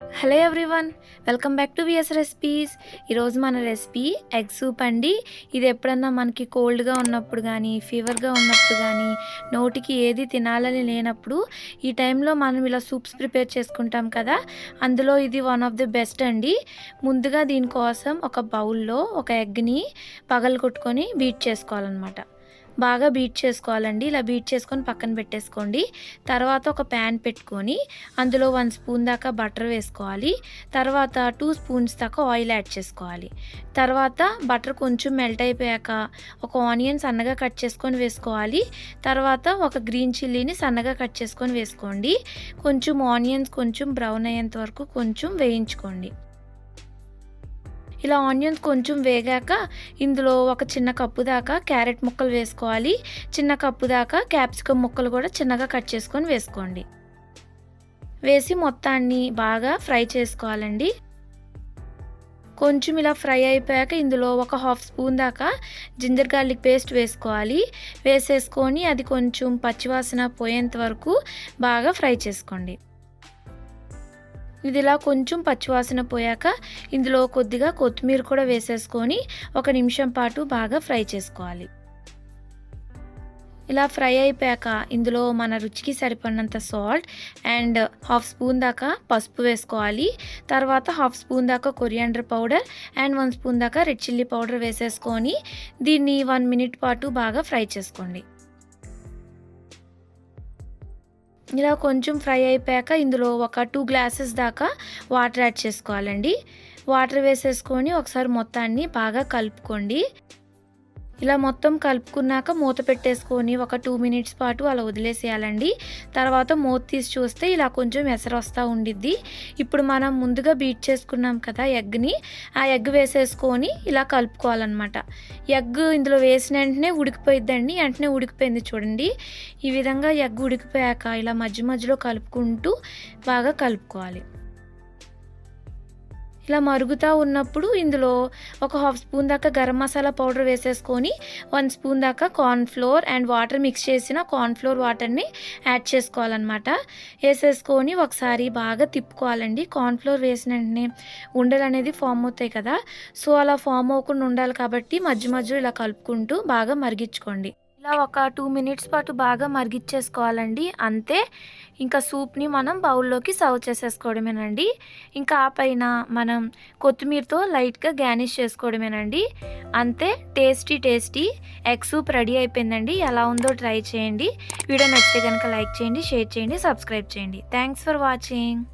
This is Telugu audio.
Hello everyone welcome back to VS recipes. ఈరోజు మన రెసిపీ ఎగ్ సూప్ అండి. ఇది ఎప్పుడన్నా మనకి కోల్డ్గా ఉన్నప్పుడు కానీ ఫీవర్గా ఉన్నప్పుడు కానీ నోటికి ఏది తినాలని లేనప్పుడు ఈ టైంలో మనం ఇలా సూప్స్ ప్రిపేర్ చేసుకుంటాం కదా అందులో ఇది వన్ ఆఫ్ ది బెస్ట్ అండి. ముందుగా దీనికోసం ఒక బౌల్లో ఒక ఎగ్ని పగలు కొట్టుకొని బీట్ చేసుకోవాలన్నమాట. బాగా బీట్ చేసుకోవాలండి. ఇలా బీట్ చేసుకొని పక్కన పెట్టేసుకోండి. తర్వాత ఒక ప్యాన్ పెట్టుకొని అందులో వన్ స్పూన్ దాకా బటర్ వేసుకోవాలి. తర్వాత టూ స్పూన్స్ దాకా ఆయిల్ యాడ్ చేసుకోవాలి. తర్వాత బటర్ కొంచెం మెల్ట్ అయిపోయాక ఒక ఆనియన్ సన్నగా కట్ చేసుకొని వేసుకోవాలి. తర్వాత ఒక గ్రీన్ చిల్లీని సన్నగా కట్ చేసుకొని వేసుకోండి. కొంచెం ఆనియన్స్ కొంచెం బ్రౌన్ అయ్యేంత వరకు కొంచెం వేయించుకోండి. ఇలా ఆనియన్స్ కొంచెం వేగాక ఇందులో ఒక చిన్న కప్పు దాకా క్యారెట్ ముక్కలు వేసుకోవాలి. చిన్న కప్పు దాకా క్యాప్సికమ్ ముక్కలు కూడా చిన్నగా కట్ చేసుకొని వేసుకోండి. వేసి మొత్తాన్ని బాగా ఫ్రై చేసుకోవాలండి. కొంచెం ఇలా ఫ్రై అయిపోయాక ఇందులో ఒక హాఫ్ స్పూన్ దాకా జింజర్ గార్లిక్ పేస్ట్ వేసుకోవాలి. వేసేసుకొని అది కొంచెం పచ్చివాసన పోయేంత వరకు బాగా ఫ్రై చేసుకోండి. ఇది ఇలా కొంచెం పచ్చివాసన పోయాక ఇందులో కొద్దిగా కొత్తిమీర కూడా వేసేసుకొని ఒక నిమిషం పాటు బాగా ఫ్రై చేసుకోవాలి. ఇలా ఫ్రై అయిపోయాక ఇందులో మన రుచికి సరిపడినంత సాల్ట్ అండ్ హాఫ్ స్పూన్ దాకా పసుపు వేసుకోవాలి. తర్వాత హాఫ్ స్పూన్ దాకా coriander powder and one spoon దాకా రెడ్ చిల్లీ పౌడర్ వేసేసుకొని దీన్ని వన్ మినిట్ పాటు బాగా ఫ్రై చేసుకోండి. ఇలా కొంచెం ఫ్రై అయిపోయాక ఇందులో ఒక టూ గ్లాసెస్ దాకా వాటర్ యాడ్ చేసుకోవాలండి. వాటర్ వేసేసుకొని ఒకసారి మొత్తాన్ని బాగా కలుపుకోండి. ఇలా మొత్తం కలుపుకున్నాక మూత పెట్టేసుకొని ఒక టూ మినిట్స్ పాటు అలా వదిలేసేయాలండి. తర్వాత మూత తీసి చూస్తే ఇలా కొంచెం ఎసరు వస్తూ ఉండిద్ది. ఇప్పుడు మనం ముందుగా బీట్ చేసుకున్నాం కదా ఎగ్ని ఆ ఎగ్ వేసేసుకొని ఇలా కలుపుకోవాలన్నమాట. ఎగ్ ఇందులో వేసిన వెంటనే ఉడికిపోయిద్దండి. వెంటనే ఉడికిపోయింది చూడండి. ఈ విధంగా ఎగ్ ఉడికిపోయాక ఇలా మధ్య మధ్యలో కలుపుకుంటూ బాగా కలుపుకోవాలి. ఇలా మరుగుతూ ఉన్నప్పుడు ఇందులో ఒక హాఫ్ స్పూన్ దాకా గరం మసాలా పౌడర్ వేసేసుకొని వన్ స్పూన్ దాకా కార్న్ఫ్లోర్ అండ్ వాటర్ మిక్స్ చేసిన కార్న్ఫ్లోర్ వాటర్ని యాడ్ చేసుకోవాలన్నమాట. వేసేసుకొని ఒకసారి బాగా తిప్పుకోవాలండి. కార్న్ఫ్లోర్ వేసిన వెంటనే ఉండలు అనేది ఫామ్ అవుతాయి కదా. సో అలా ఫామ్ అవ్వకుండా ఉండాలి కాబట్టి మధ్య మధ్యలో ఇలా కలుపుకుంటూ బాగా మరిగించుకోండి. ఇలా ఒక టూ మినిట్స్ పాటు బాగా మరిగిచ్చేసుకోవాలండి. అంతే. ఇంకా సూప్ని మనం బౌల్లోకి సర్వ్ చేసేసుకోవడమేనండి. ఇంకా ఆ పైన మనం కొత్తిమీరతో లైట్గా గ్యానిష్ చేసుకోవడమేనండి. అంతే. Tasty tasty egg soup ready అయిపోయిందండి. ఎలా ఉందో ట్రై చేయండి. వీడియో నచ్చితే కనుక లైక్ చేయండి షేర్ చేయండి సబ్స్క్రైబ్ చేయండి. Thanks for watching.